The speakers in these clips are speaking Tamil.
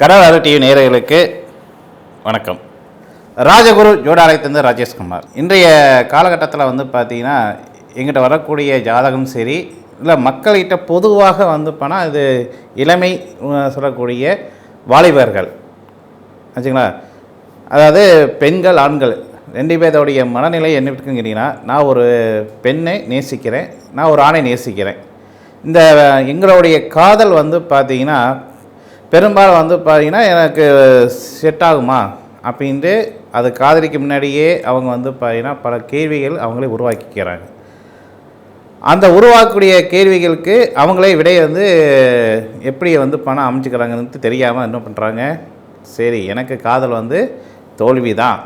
கடலாறு டிவி நேயர்களுக்கு வணக்கம். ராஜகுரு ஜோடாலயத்திலிருந்து ராஜேஷ்குமார் இன்றைய காலகட்டத்தில் வந்து பார்த்தீங்கன்னா எங்கிட்ட வரக்கூடிய ஜாதகம் சரி இல்லை மக்கள்கிட்ட பொதுவாக வந்து போனால் இது இளமை சொல்லக்கூடிய வாலிபர்கள். ஆச்சுங்களா? அதாவது பெண்கள் ஆண்கள் ரெண்டு பேர்த்தோடைய மனநிலை என்ன இருக்குங்கிறீங்கன்னா நான் ஒரு பெண்ணை நேசிக்கிறேன் நான் ஒரு ஆணை நேசிக்கிறேன். இந்த எங்களுடைய காதல் வந்து பார்த்தீங்கன்னா பெரும்பாலும் வந்து பார்த்தீங்கன்னா எனக்கு செட் ஆகுமா? அப்படின்ட்டு அது காதலிக்கு முன்னாடியே அவங்க வந்து பார்த்தீங்கன்னா பல கேள்விகள் அவங்களே உருவாக்கிக்கிறாங்க. அந்த உருவாக்கக்கூடிய கேள்விகளுக்கு அவங்களே விடையை வந்து எப்படி வந்து பணம் அமைச்சுக்கிறாங்கன்னு தெரியாமல் என்ன பண்ணுறாங்க சரி எனக்கு காதல் வந்து தோல்வி தான்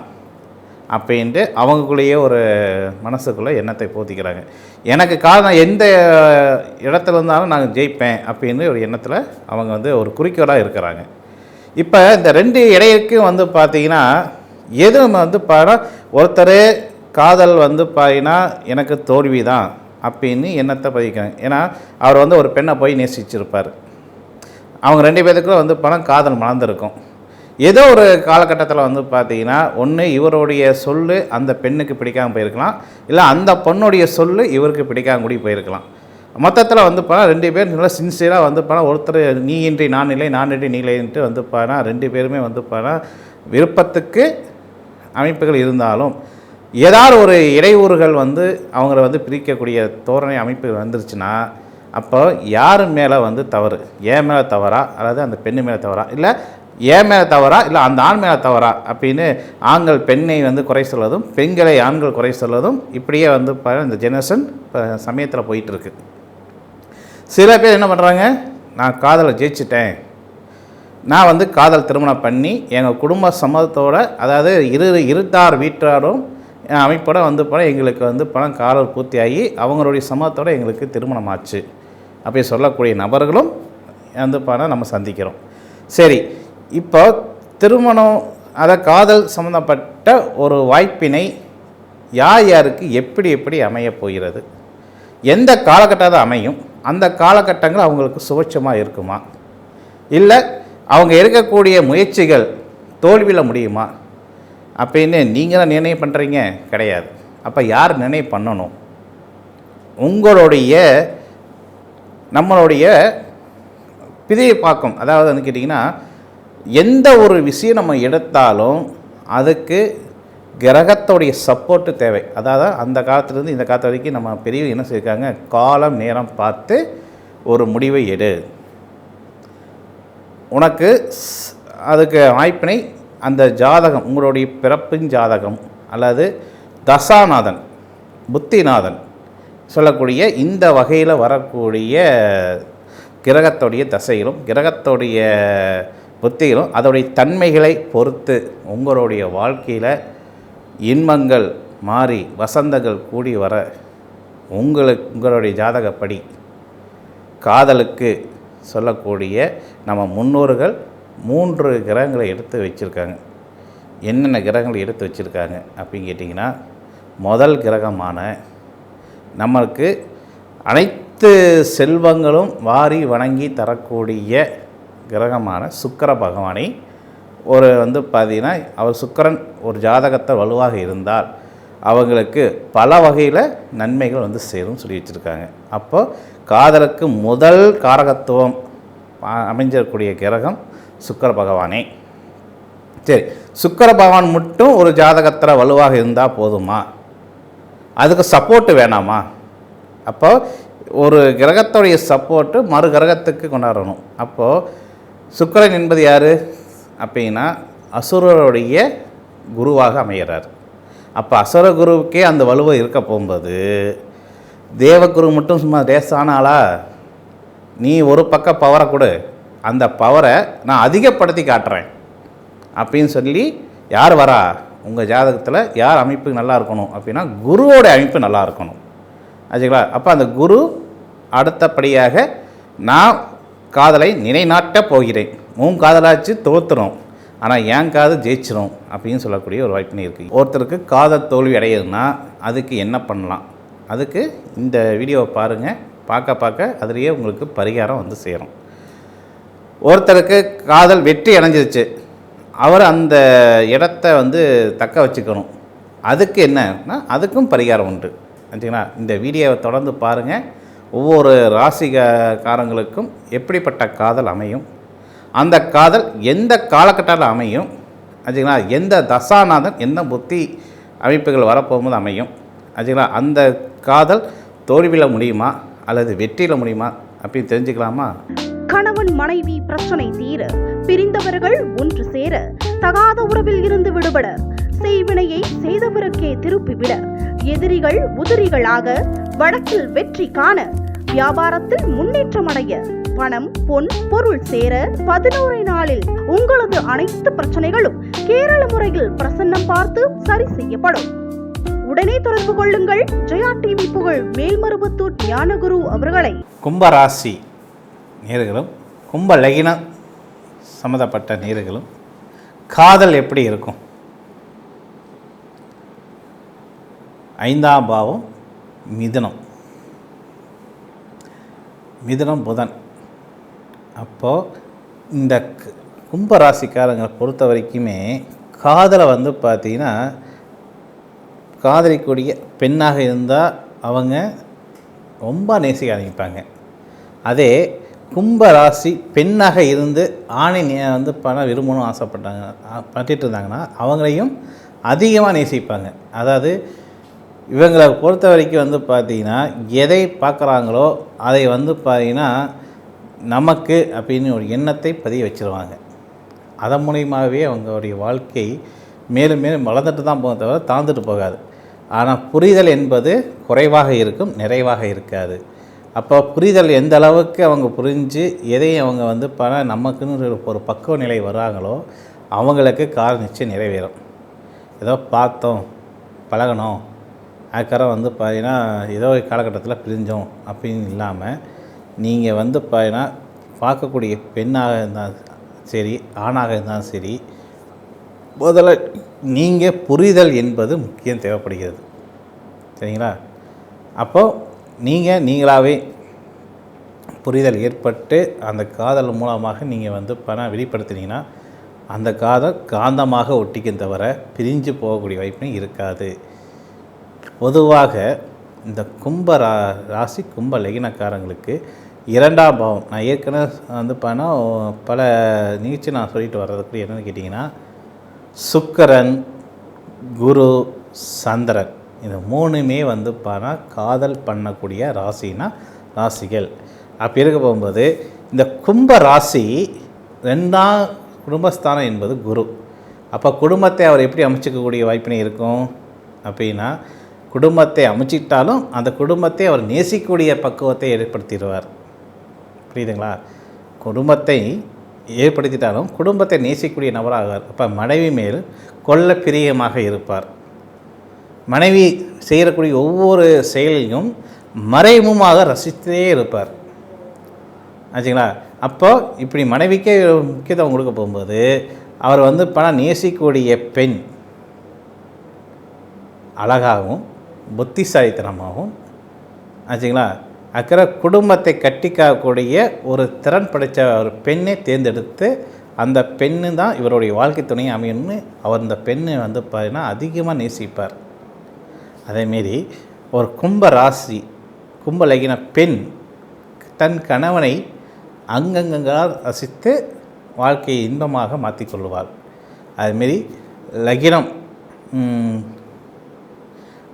அப்படின்ட்டு அவங்களுக்குள்ளேயே ஒரு மனசுக்குள்ளே எண்ணத்தை போத்திக்கிறாங்க. எனக்கு காரணம் எந்த இடத்துல இருந்தாலும் நான் ஜெயிப்பேன் அப்படின்னு ஒரு எண்ணத்தில் அவங்க வந்து ஒரு குறிக்கோளாக இருக்கிறாங்க. இப்போ இந்த ரெண்டு இடையிற்கும் வந்து பார்த்தீங்கன்னா எதுவும் வந்து பாரு ஒருத்தர் காதல் வந்து பார்த்தீங்கன்னா எனக்கு தோல்வி தான் அப்படின்னு எண்ணத்தை பதிக்கிறாங்க. ஏன்னா அவர் வந்து ஒரு பெண்ணை போய் நேசிச்சிருப்பார். அவங்க ரெண்டு பேருக்குள்ள வந்து பணம் காதல் மலர்ந்துருக்கும். ஏதோ ஒரு காலகட்டத்தில் வந்து பார்த்தீங்கன்னா ஒன்று இவருடைய சொல் அந்த பெண்ணுக்கு பிடிக்காமல் போயிருக்கலாம். இல்லை அந்த பொண்ணுடைய சொல் இவருக்கு பிடிக்காம கூடி போயிருக்கலாம். மொத்தத்தில் வந்து பார்த்தா ரெண்டு பேர் நல்லா சின்சியராக வந்து பார்த்தா ஒருத்தர் நீ இன்றி நான் இல்லை நான் இன்றி நீ இல்லைன்ட்டு வந்து போனால் ரெண்டு பேருமே வந்து பார்த்தா விருப்பத்துக்கு அமைப்புகள் இருந்தாலும் ஏதாவது ஒரு இடையூறுகள் வந்து அவங்கள வந்து பிரிக்கக்கூடிய தோரணை அமைப்பு வந்துருச்சுன்னா அப்போ யார் மேலே வந்து தவறு? ஏன் மேலே தவறா? அதாவது அந்த பெண்ணு மேலே தவறா? இல்லை ஏன் மேலே தவறா? இல்லை அந்த ஆண் மேலே தவறா? அப்படின்னு ஆண்கள் பெண்ணை வந்து குறை சொல்வதும் பெண்களை ஆண்கள் குறை சொல்வதும் இப்படியே வந்து ப- இந்த ஜெனரேஷன் இப்போ சமயத்தில் போயிட்டுருக்கு. சில பேர் என்ன பண்ணுறாங்க நான் காதலை ஜெயிச்சிட்டேன். நான் வந்து காதல் திருமணம் பண்ணி எங்கள் குடும்ப சம்மதத்தோட அதாவது இரு இருட்டார் வீட்டாரும் என் அமைப்போட வந்து போனால் எங்களுக்கு வந்து பணம் காதல் பூர்த்தியாகி அவங்களுடைய சம்மதத்தோடு எங்களுக்கு திருமணம் ஆச்சு. அப்படி சொல்லக்கூடிய நபர்களும் வந்து பணம் நம்ம சந்திக்கிறோம். சரி இப்போ திருமணம் அதை காதல் சம்மந்தப்பட்ட ஒரு வாய்ப்பினை யார் யாருக்கு எப்படி எப்படி அமையப் போகிறது? எந்த காலகட்டத்தை அமையும்? அந்த காலகட்டங்கள் அவங்களுக்கு சுபட்சமாக இருக்குமா? இல்லை அவங்க இருக்கக்கூடிய முயற்சிகள் தோல்வியில் முடியுமா? அப்படின்னு நீங்கள் தான் நிர்ணயம் பண்ணுறீங்க கிடையாது. அப்போ யார் நிர்ணயம் பண்ணணும்? உங்களுடைய நம்மளுடைய பிதையை பார்க்கும். அதாவது வந்து கேட்டிங்கன்னா எந்த ஒரு விஷயம் நம்ம எடுத்தாலும் அதுக்கு கிரகத்தோடைய சப்போர்ட்டு தேவை. அதாவது அந்த காலத்துலேருந்து இந்த காலத்து வரைக்கும் நம்ம பெரிய என்ன செய்யிருக்காங்க? காலம் நேரம் பார்த்து ஒரு முடிவை எடு. உனக்கு ஸ்- அதுக்கு வாய்ப்பினை அந்த ஜாதகம் உங்களுடைய பிறப்பின் ஜாதகம் அல்லது தசாநாதன் புத்திநாதன் சொல்லக்கூடிய இந்த வகையில் வரக்கூடிய கிரகத்துடைய தசைகளும் கிரகத்துடைய புத்திகளும் அதோடைய தன்மைகளை பொறுத்து உங்களுடைய வாழ்க்கையில் இன்பங்கள் மாறி வசந்தங்கள் கூடி வர உங்களுக்கு உங்களுடைய ஜாதகப்படி காதலுக்கு சொல்லக்கூடிய நம்ம முன்னோர்கள் மூன்று கிரகங்களை எடுத்து வச்சுருக்காங்க. என்னென்ன கிரகங்களை எடுத்து வச்சுருக்காங்க அப்படின்னு கேட்டிங்கன்னா முதல் கிரகமான நம்மளுக்கு அனைத்து செல்வங்களும் வாரி வணங்கி தரக்கூடிய கிரகமான சுக்கர பகவானை ஒரு வந்து பார்த்தீங்கன்னா அவர் சுக்கரன் ஒரு ஜாதகத்தை வலுவாக இருந்தால் அவங்களுக்கு பல வகையில் நன்மைகள் வந்து சேரும் சொல்லி வச்சுருக்காங்க. அப்போ காதலுக்கு முதல் காரகத்துவம் அ- கிரகம் சுக்கர பகவானே. சரி சுக்கர பகவான் மட்டும் ஒரு ஜாதகத்தில் வலுவாக இருந்தால் போதுமா? அதுக்கு சப்போர்ட்டு வேணாமா? அப்போ ஒரு கிரகத்துடைய சப்போர்ட்டு மறு கிரகத்துக்கு கொண்டாடணும். அப்போது சுக்கரன் என்பது யார்? அப்படின்னா அசுரருடைய குருவாக அமைகிறார் அப்போ அசுர குருவுக்கே அந்த வலுவை இருக்க போகும்போது தேவகுரு மட்டும் சும்மா லேசான நீ ஒரு பக்கம் பவரை கொடு அந்த பவரை நான் அதிகப்படுத்தி காட்டுறேன். அப்படின்னு சொல்லி யார் வரா? உங்கள் ஜாதகத்தில் யார் அமைப்பு நல்லா இருக்கணும்? அப்படின்னா குருவோட அமைப்பு நல்லா இருக்கணும். ஆச்சுங்களா? அப்போ அந்த குரு அடுத்தபடியாக நான் காதலை நிலைநாட்டப் போகிறேன். உன் காதலாச்சு தோற்றுறோம் ஆனால் என் காது ஜெயிச்சிரும் அப்படின்னு சொல்லக்கூடிய ஒரு வாய்ப்பு இருக்குது ஒருத்தருக்கு காதல் தோல்வி அடையுதுன்னா அதுக்கு என்ன பண்ணலாம்? அதுக்கு இந்த வீடியோவை பாருங்கள் பார்க்க பார்க்க அதுலேயே உங்களுக்கு பரிகாரம் வந்து சேரும். ஒருத்தருக்கு காதல் வெற்றி அடைஞ்சிருச்சு. அவர் அந்த இடத்த வந்து தக்க வச்சுக்கணும். அதுக்கு என்னன்னா அதுக்கும் பரிகாரம் உண்டு. சரிங்களா? இந்த வீடியோவை தொடர்ந்து பாருங்கள் ஒவ்வொரு ராசிகாரங்களுக்கும் எப்படிப்பட்ட காதல் அமையும்? அந்த காதல் எந்த காலகட்டத்தில் அமையும்? சரிங்களா எந்த தசாநாதன் எந்த புத்தி அமைப்புகள் வரப்போகும்போது அமையும்? சரிங்களா அந்த காதல் தோல்வியில் முடியுமா? அல்லது வெற்றியில் முடியுமா? அப்படின்னு தெரிஞ்சுக்கலாமா? கணவன் மனைவி பிரச்சனை தீர பிரிந்தவர்கள் ஒன்று சேர தகாத உறவில் இருந்து விடுபட செய்வினையை செய்தவருக்கே திருப்பிவிட. எதிரிகள் உதிரிகளாக வழக்கில் வெற்றி காண வியாபாரத்தில் முன்னேற்றம் அடைய பணம் பொன் பொருள் சேர பதினோரு நாளில் உங்களது அனைத்து பிரச்சனைகளும் கேரள முறையில் பிரசன்னம் பார்த்து சரி செய்யப்படும். உடனே தொடர்பு கொள்ளுங்கள். ஜெயா டிவி புகழ் மேல்மருவத்தூர் ஞானகுரு அவர்களை. கும்பராசி நேர்களும் கும்ப லகினம் சம்மந்தப்பட்ட நேர்களும் காதல் எப்படி இருக்கும்? ஐந்தாம் பாவம் மிதுனம். மிதனம் புதன். அப்போது இந்த கும்பராசிக்காரங்களை பொறுத்த வரைக்குமே காதலை வந்து பார்த்திங்கன்னா காதலிக்கூடிய பெண்ணாக இருந்தால் அவங்க ரொம்ப நேசிக்க ஆரம்பிப்பாங்க. அதே கும்ப ராசி பெண்ணாக இருந்து ஆணை வந்து பணம் விரும்பணும்னு ஆசைப்பட்டாங்க பண்ணிட்டு இருந்தாங்கன்னா அவங்களையும் அதிகமாக நேசிப்பாங்க. அதாவது இவங்களை பொறுத்த வரைக்கும் வந்து பார்த்திங்கன்னா எதை பார்க்குறாங்களோ அதை வந்து பார்த்தீங்கன்னா நமக்கு அப்படின்னு ஒரு எண்ணத்தை பதிய வச்சுருவாங்க. அதன் மூலியமாகவே அவங்களுடைய வாழ்க்கை மேலும் மேலும் வளர்ந்துட்டு தான் போக தவிர தாழ்ந்துட்டு போகாது. ஆனால் புரிதல் என்பது குறைவாக இருக்கும் நிறைவாக இருக்காது. அப்போ புரிதல் எந்த அளவுக்கு அவங்க புரிஞ்சு எதையும் அவங்க வந்து பண நமக்குன்னு ஒரு- பக்குவ நிலை வராங்களோ அவங்களுக்கு கார நிச்சயம் நிறைவேறும். ஏதோ பார்த்தோம் பழகணும் அதுக்கப்புறம் வந்து பார்த்தீங்கன்னா ஏதோ ஒரு காலகட்டத்தில் பிரிஞ்சோம் அப்படின்னு இல்லாமல் நீங்கள் வந்து பார்த்தீங்கன்னா பார்க்கக்கூடிய பெண்ணாக இருந்தால் சரி ஆணாக இருந்தாலும் சரி முதல்ல நீங்கள் புரிதல் என்பது முக்கியம் தேவைப்படுகிறது. சரிங்களா? அப்போது நீங்கள் நீங்களாகவே புரிதல் ஏற்பட்டு அந்த காதல் மூலமாக நீங்கள் வந்து பணம் வெளிப்படுத்தினீங்கன்னா அந்த காதல் காந்தமாக ஒட்டிக்கும் தவிர பிரிஞ்சு போகக்கூடிய வாய்ப்பு இருக்காது. பொதுவாக இந்த கும்ப ரா ராசி கும்ப லகினக்காரங்களுக்கு இரண்டாம் பாவம். நான் ஏற்கனவே வந்து பண்ண பல நிகழ்ச்சி நான் சொல்லிட்டு வர்றதுக்கு என்னென்னு கேட்டிங்கன்னா சுக்கரன் குரு சந்திரன் இந்த மூணுமே வந்து பார்த்தா காதல் பண்ணக்கூடிய ராசினா ராசிகள். அப்படி இருக்க போகும்போது இந்த கும்ப ராசி ரெண்டாம் குடும்பஸ்தானம் என்பது குரு. அப்போ குடும்பத்தை அவர் எப்படி அமைச்சிக்கக்கூடிய வாய்ப்பினை இருக்கும்? அப்படின்னா குடும்பத்தை அமைச்சிட்டாலும் அந்த குடும்பத்தை அவர் நேசிக்கக்கூடிய பக்குவத்தை ஏற்படுத்திடுவார். புரியுதுங்களா? குடும்பத்தை ஏற்படுத்திட்டாலும் குடும்பத்தை நேசிக்கக்கூடிய நபராக அப்போ மனைவி மேல் கொல்ல பிரியமாக இருப்பார். மனைவி செய்யக்கூடிய ஒவ்வொரு செயலையும் மறைமுகமாக ரசித்தே இருப்பார். ஆச்சுங்களா? அப்போ இப்படி மனைவிக்கே முக்கியத்துவம் கொடுக்க போகும்போது அவர் வந்து பணம் நேசிக்கக்கூடிய பெண் அழகாகவும் புத்திசாலித்தனமாகவும் ஆச்சுங்களா? அக்கறை குடும்பத்தை கட்டிக்காக்கூடிய ஒரு திறன் படைத்த ஒரு பெண்ணை தேர்ந்தெடுத்து அந்த பெண்ணு தான் இவருடைய வாழ்க்கை துணையை அமையணும்னு அவர் அந்த பெண்ணை வந்து பார்த்தீங்கன்னா அதிகமாக நேசிப்பார். அதேமாரி ஒரு கும்ப ராசி கும்பலகின பெண் தன் கணவனை அங்கங்களால் ரசித்து வாழ்க்கையை இன்பமாக மாற்றிக்கொள்வார் அதுமாரி லகினம்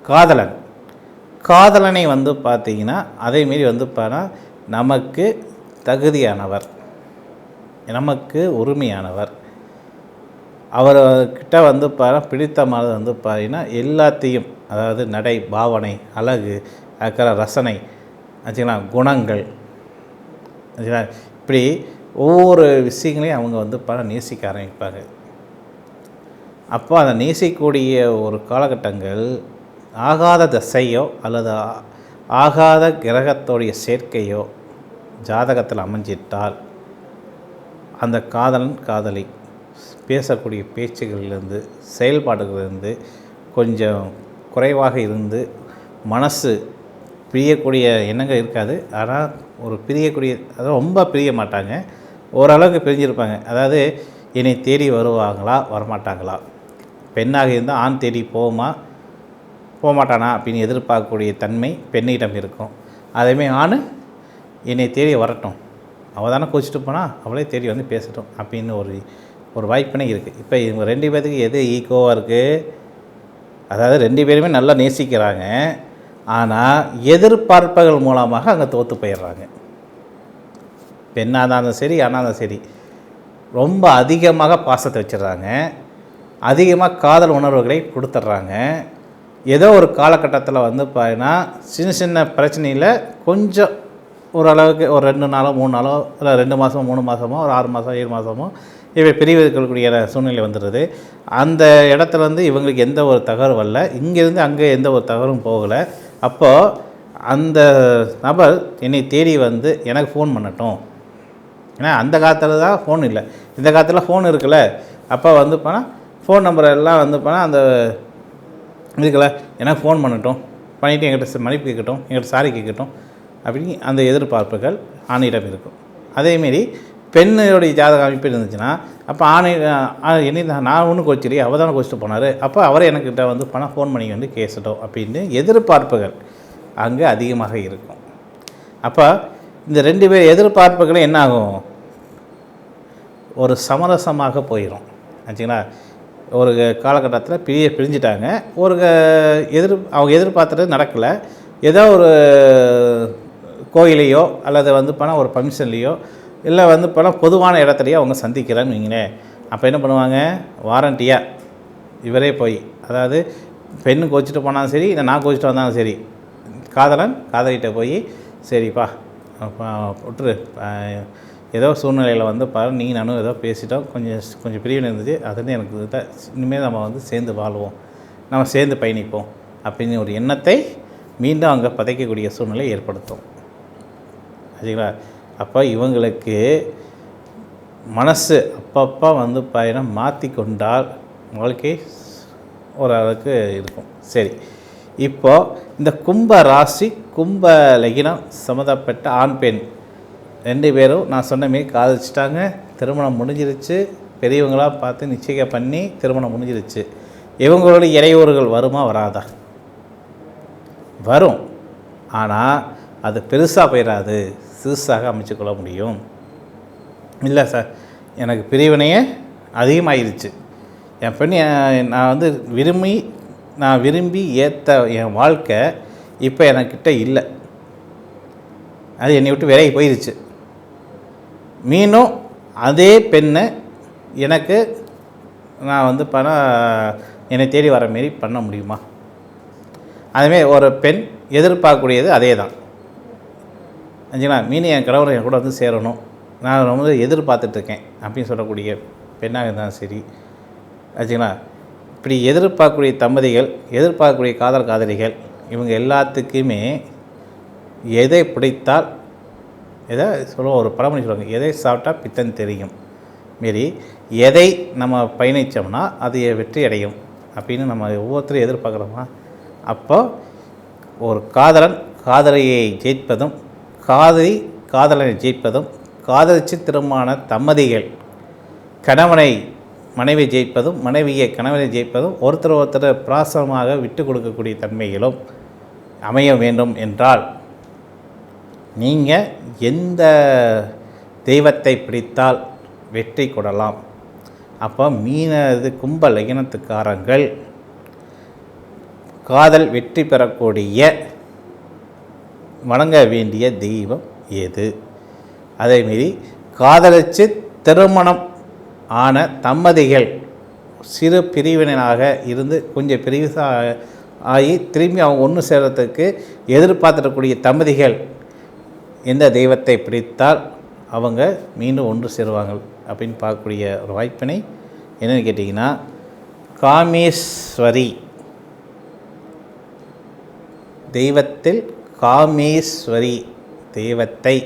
காதலன். காதலனை வந்து பார்த்தீங்கன்னா அதேமாரி வந்து பார்த்தா நமக்கு தகுதியானவர். நமக்கு உரிமையானவர். அவர்கிட்ட வந்து பாரு பிடித்தமானது வந்து பார்த்தீங்கன்னா எல்லாத்தையும் அதாவது நடை பாவனை அழகு அதுக்கிற ரசனை ஆச்சுங்களா குணங்கள். ஆச்சுங்களா இப்படி ஒவ்வொரு விஷயங்களையும் அவங்க வந்து பல நேசிக்க ஆரம்பிப்பாங்க. அப்போ அதை நேசிக்கக்கூடிய ஒரு காலகட்டங்கள் ஆகாத தசையோ அல்லது ஆகாத கிரகத்தோடைய சேர்க்கையோ ஜாதகத்தில் அமைஞ்சிட்டால் அந்த காதலன் காதலி பேசக்கூடிய பேச்சுகளிலிருந்து செயல்பாடுகளிலிருந்து கொஞ்சம் குறைவாக இருந்து மனசு பிரியக்கூடிய எண்ணங்கள் இருக்காது. ஆனால் ஒரு பிரியக்கூடிய அதாவது ரொம்ப பிரிய மாட்டாங்க. ஓரளவுக்கு பிரிஞ்சிருப்பாங்க. அதாவது என்னை தேடி வருவாங்களா? வரமாட்டாங்களா? பெண்ணாக இருந்தால் ஆண் தேடி போகுமா? போக மாட்டானா அப்படின்னு எதிர்பார்க்கக்கூடிய தன்மை பெண்ணிடம் இருக்கும். அதேமாரி ஆண் என்னை தேடி வரட்டும். அவள் தானே கோச்சிட்டு போனால் அவளே தேடி வந்து பேசட்டும் அப்படின்னு ஒரு ஒரு வாய்ப்பினை இருக்குது இப்போ இவங்க ரெண்டு பேர்த்துக்கு எது ஈக்குவாக இருக்குது அதாவது ரெண்டு பேருமே நல்லா நேசிக்கிறாங்க. ஆனால் எதிர்பார்ப்புகள் மூலமாக அங்கே தோற்று போயிடுறாங்க. பெண்ணாக இருந்தாலும் சரி ஆனால் இருந்தாலும் சரி ரொம்ப அதிகமாக பாசத்தை வச்சிடுறாங்க. அதிகமாக காதல் உணர்வுகளை கொடுத்துட்றாங்க. ஏதோ ஒரு காலகட்டத்தில் வந்து பார்த்தீங்கன்னா சின்ன சின்ன பிரச்சனையில் கொஞ்சம் ஓரளவுக்கு ஒரு ரெண்டு நாளோ மூணு நாளோ இல்லை ரெண்டு மாதமோ மூணு மாதமோ ஒரு ஆறு மாதம் ஏழு மாதமோ இவை பிரிவதற்கக்கூடிய சூழ்நிலை வந்துடுது அந்த இடத்துல வந்து இவங்களுக்கு எந்த ஒரு தகவலும் வரல. இங்கேருந்து அங்கே எந்த ஒரு தகவலும் போகலை. அப்போது அந்த நபர் என்னை தேடி வந்து எனக்கு ஃபோன் பண்ணட்டும். ஏன்னா அந்த காலத்தில் தான் ஃபோன் இல்லை. இந்த காலத்தில் ஃபோன் இருக்குல்ல. அப்போ வந்து போனால் ஃபோன் நம்பர் எல்லாம் வந்து போனால் அந்த இதுக்கெல்லாம் எனக்கு ஃபோன் பண்ணட்டும்? பண்ணிவிட்டு என்கிட்ட மன்னிப்பு கேட்கட்டும் என்கிட்ட சாரி கேட்கட்டும் அப்படின்னு அந்த எதிர்பார்ப்புகள் ஆணையிடம் இருக்கும். அதேமாரி பெண்ணுடைய ஜாதக அமைப்பு இருந்துச்சுன்னா அப்போ ஆணை என்ன நான் ஒன்றும் கோச்சிரி அவர் தானே கோச்சிட்டு போனார். அப்போ அவரே எனக்கிட்ட வந்து பணம் ஃபோன் பண்ணி வந்து கேசட்டும் அப்படின்னு எதிர்பார்ப்புகள் அங்கே அதிகமாக இருக்கும். அப்போ இந்த ரெண்டு பேர் எதிர்பார்ப்புகளும் என்ன ஆகும்? ஒரு சமரசமாக போயிடும் ஆச்சுங்களா? ஒரு காலகட்டத்தில் பிரிய பிரிஞ்சிட்டாங்க. ஒரு எதிர் அவங்க எதிர்பார்த்துட்டு நடக்கலை. ஏதோ ஒரு கோயிலையோ அல்லது வந்து போனால் ஒரு ஃபங்க்ஷன்லேயோ இல்லை வந்து போனால் பொதுவான இடத்துலையோ அவங்க சந்திக்கிறேன்னு வைங்களேன். அப்போ என்ன பண்ணுவாங்க? வாரண்டியாக இவரே போய் அதாவது பெண்ணு கோச்சிட்டு போனாலும் சரி இல்லை நான் கோச்சிட்டு வந்தாலும் சரி காதலன் காதலிகிட்ட போய் சரிப்பா விட்டுரு. ஏதோ சூழ்நிலையில் வந்து பாரு நீ நானும் ஏதோ பேசிட்டோம். கொஞ்சம் கொஞ்சம் பிரிவினை இருந்துச்சு அது வந்து எனக்கு இனிமேல் நம்ம வந்து சேர்ந்து வாழ்வோம். நம்ம சேர்ந்து பயணிப்போம் அப்படின்னு ஒரு எண்ணத்தை மீண்டும் அங்கே பதைக்கக்கூடிய சூழ்நிலை ஏற்படுத்தும். சரிங்களா? அப்போ இவங்களுக்கு மனசு அப்பப்போ வந்து பயணம் மாற்றி கொண்டால் வாழ்க்கை ஓரளவுக்கு இருக்கும். சரி. இப்போது இந்த கும்ப ராசி கும்ப லகினம் சம்மந்தப்பட்ட ஆண் பெண் ரெண்டு பேரும் நான் சொன்ன மாரி காதலிச்சிட்டாங்க. திருமணம் முடிஞ்சிருச்சு. பெரியவங்களாக பார்த்து நிச்சயம் பண்ணி திருமணம் முடிஞ்சிருச்சு. இவங்களோட இறையூறுகள் வருமா வராதா? வரும். ஆனால் அது பெருசாக போயிடாது சிறுசாக அமைச்சுக்கொள்ள முடியும். இல்லை சார் எனக்கு பிரிவினையே அதிகமாகிருச்சு என் பெண் நான் வந்து விரும்பி நான் விரும்பி ஏற்ற என் வாழ்க்கை இப்போ எனக்கிட்ட இல்லை. அது என்னை விட்டு விலகி போயிருச்சு. மீண்டும் அதே பெண்ணை எனக்கு நான் வந்து பணம் என்னை தேடி வர மாரி பண்ண முடியுமா? அதுமாரி ஒரு பெண் எதிர்பார்க்கக்கூடியது அதே தான் ஆச்சுங்களா மீன் என் கணவர் என் கூட வந்து சேரணும். நான் ரொம்ப எதிர்பார்த்துட்ருக்கேன் அப்படின்னு சொல்லக்கூடிய பெண்ணாக இருந்தாலும் சரி. ஆச்சுங்களா இப்படி எதிர்பார்க்கக்கூடிய தம்பதிகள் எதிர்பார்க்கக்கூடிய காதல் காதலிகள் இவங்க எல்லாத்துக்குமே எதை பிடித்தால் எதை சொல்லுவோம்? ஒரு பழமொழி சொல்லுவாங்க எதை சாப்பிட்டா பித்தன் தெரியும்? மாரி எதை நம்ம பயணித்தோம்னா அது வெற்றி அடையும். அப்படின்னு நம்ம ஒவ்வொருத்தரும் எதிர்பார்க்குறோமா? அப்போ ஒரு காதலன் காதலியை ஜெயிப்பதும் காதலி காதலனை ஜெயிப்பதும் காதலிச்சு திருமண தம்மதிகள் கணவனை மனைவி ஜெயிப்பதும் மனைவியை கணவனை ஜெயிப்பதும் ஒருத்தர் ஒருத்தர் பிராசமாக விட்டு கொடுக்கக்கூடிய தன்மைகளும் அமைய வேண்டும் என்றால் நீங்கள் எந்த தெய்வத்தை பிடித்தால் வெற்றி கொடலாம்? அப்போ மீன இது கும்ப லகினத்துக்காரங்கள் காதல் வெற்றி பெறக்கூடிய வணங்க வேண்டிய தெய்வம் எது அதேமாரி காதலிச்சு திருமணம் ஆன தம்பதிகள் சிறு பிரிவினராக இருந்து கொஞ்சம் பிரிவு ஆகி திரும்பி அவங்க ஒன்று சேர்றதுக்கு எதிர்பார்த்துடக்கூடிய தம்பதிகள் எந்த தெய்வத்தை பிடித்தால் அவங்க மீண்டும் ஒன்று சேருவாங்க அப்படின்னு பார்க்கக்கூடிய ஒரு வாய்ப்பினை என்னென்னு கேட்டிங்கன்னா காமேஸ்வரி. தெய்வத்தில் காமேஸ்வரி தெய்வத்தை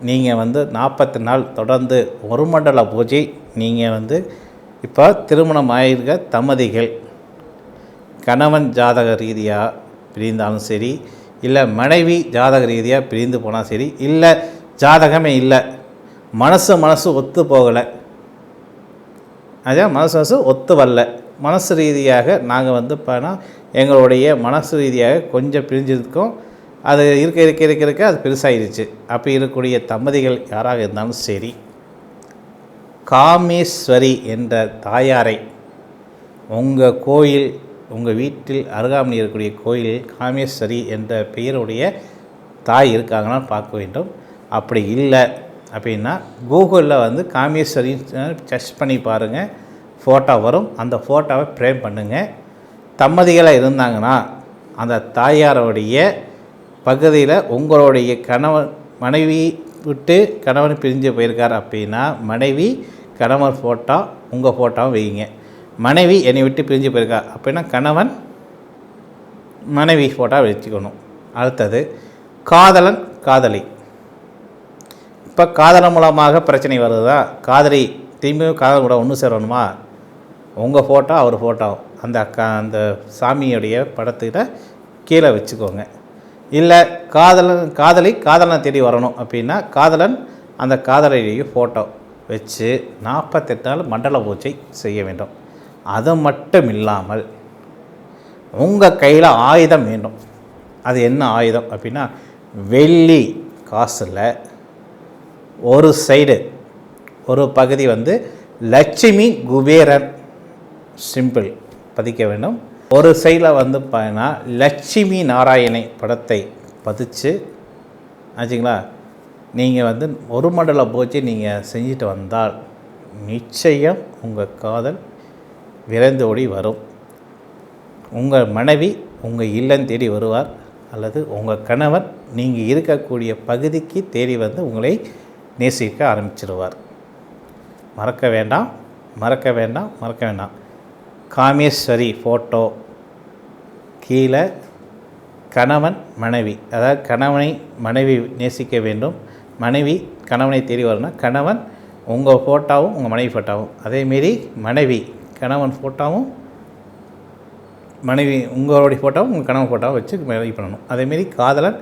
நீங்கள் வந்து நாற்பத்தி நாள் தொடர்ந்து ஒரு மண்டல பூஜை நீங்கள் வந்து இப்போ திருமணம் ஆயிருக்க தம்பதிகள் கணவன் ஜாதக ரீதியாக பிரிந்தாலும் சரி இல்லை மனைவி ஜாதக ரீதியாக பிரிந்து போனால் சரி இல்லை ஜாதகமே இல்லை. மனசு மனசு ஒத்து போகலை. அதே மனசு மனசு ஒத்து வரல. மனசு ரீதியாக நாங்கள் வந்து பார்த்தா எங்களுடைய மனசு ரீதியாக கொஞ்சம் பிரிஞ்சிருக்கோம். அது இருக்க இருக்க இருக்க இருக்க அது பெருசாகிருச்சு அப்படி இருக்கக்கூடிய தம்பதிகள் யாராக இருந்தாலும் சரி. காமேஸ்வரி என்ற தாயாரை உங்கள் கோயில் உங்கள் வீட்டில் அருகாமையில் இருக்கக்கூடிய கோயிலில் காமேஸ்வரி என்ற பெயருடைய தாய் இருக்காங்கன்னா பார்க்க வேண்டும். அப்படி இல்லை அப்படின்னா கூகுளில் வந்து காமேஸ்வரி சர்ச் பண்ணி பாருங்கள் ஃபோட்டோ வரும். அந்த ஃபோட்டோவை ப்ரேம் பண்ணுங்கள் தம்மதிகளாக இருந்தாங்கன்னா அந்த தாயாரோடைய பகுதியில் உங்களுடைய கணவன் மனைவி விட்டு கணவன் பிரிஞ்சு போயிருக்கார் அப்படின்னா மனைவி கணவர் ஃபோட்டோ உங்கள் ஃபோட்டோவும் வைங்க. மனைவி என்னை விட்டு பிரிஞ்சு போயிருக்கா? அப்படின்னா கணவன் மனைவி ஃபோட்டோ வச்சுக்கணும். அடுத்தது காதலன் காதலி. இப்போ காதலன் மூலமாக பிரச்சனை வருதா காதலி திரும்பியும் காதல் கூட ஒன்று சேரணுமா? உங்கள் ஃபோட்டோ அவர் ஃபோட்டோ அந்த அக்கா அந்த சாமியுடைய படத்துக்கிட்ட கீழே வச்சுக்கோங்க. இல்லை காதலன் காதலி காதலனை தேடி வரணும் அப்படின்னா காதலன் அந்த காதலியுடைய ஃபோட்டோ வச்சு நாற்பத்தெட்டு நாள் மண்டல பூஜை செய்ய வேண்டும். அது மட்டும் இல்லாமல் உங்கள் கையில் ஆயுதம் வேண்டும். அது என்ன ஆயுதம் அப்படின்னா வெள்ளி காசில் ஒரு சைடு ஒரு பகுதி வந்து லட்சுமி குபேரன். சிம்பிள் பதிக்க வேண்டும். ஒரு சைடில் வந்து பார்த்தீங்கன்னா லட்சுமி நாராயணை படத்தை பதிச்சு ஆச்சுங்களா? நீங்கள் வந்து ஒரு மண்டல பூஜை நீங்கள் செஞ்சுட்டு வந்தால் நிச்சயம் உங்கள் காதல் விரைந்தோடி வரும். உங்கள் மனைவி உங்கள் இல்லம் தேடி வருவார் அல்லது உங்கள் கணவன் நீங்கள் இருக்கக்கூடிய பகுதிக்கு தேடி வந்து உங்களை நேசிக்க ஆரம்பிச்சிடுவார் மறக்க வேண்டாம் மறக்க வேண்டாம் மறக்க வேண்டாம். காமேஸ்வரி ஃபோட்டோ கீழே கணவன் மனைவி. அதாவது கணவனை மனைவி நேசிக்க வேண்டும். மனைவி கணவனை தேடி வரணும் கணவன் உங்கள் ஃபோட்டோவும் உங்கள் மனைவி ஃபோட்டோவும் அதேமாரி மனைவி கணவன் ஃபோட்டோவும் மனைவி உங்களுடைய ஃபோட்டோவும் உங்கள் கணவன் ஃபோட்டோவும் வச்சு இது பண்ணணும். அதேமாரி காதலன்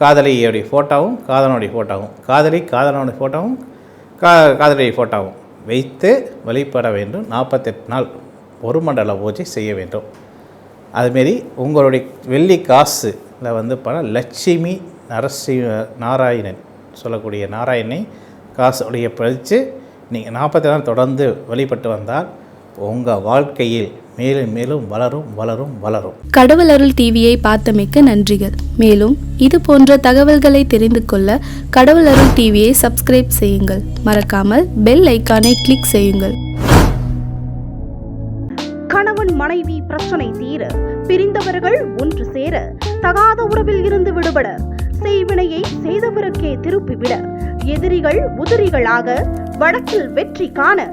காதலியுடைய ஃபோட்டோவும் காதலனுடைய ஃபோட்டோவும் காதலி காதலனுடைய ஃபோட்டோவும் கா காதலியுடைய ஃபோட்டோவும் வைத்து வழிபட வேண்டும். நாற்பத்தெட்டு நாள் ஒரு மண்டல பூஜை செய்ய வேண்டும். அதுமாரி உங்களுடைய வெள்ளி காசில் வந்து பணம் லட்சுமி நரசிம்ம நாராயணன் சொல்லக்கூடிய நாராயணனை காசுடைய பழித்து நீங்கள் நாற்பத்தி நாள் தொடர்ந்து வழிபட்டு வந்தால் உங்கள் வாழ்க்கையில் மேலும் மேலும் வளரும் வளரும் வளரும். கடவுள் அருள் டிவியை பார்த்தமைக்கு நன்றிகள். மேலும் இது போன்ற தகவல்களை தெரிந்து கொள்ள கடவுள் அருள் டிவியை சப்ஸ்கிரைப் செய்யுங்கள். மறக்காமல் பெல் ஐக்கானை கிளிக் செய்யுங்கள். கணவன் மனைவி பிரச்சனை தீர பிரிந்தவர்கள் ஒன்று சேர தகாத உறவில் இருந்து விடுபட செய்வினையை செய்தவருக்கே திருப்பிவிட எதிரிகள் உதிரிகளாக வழக்கில் வெற்றி காண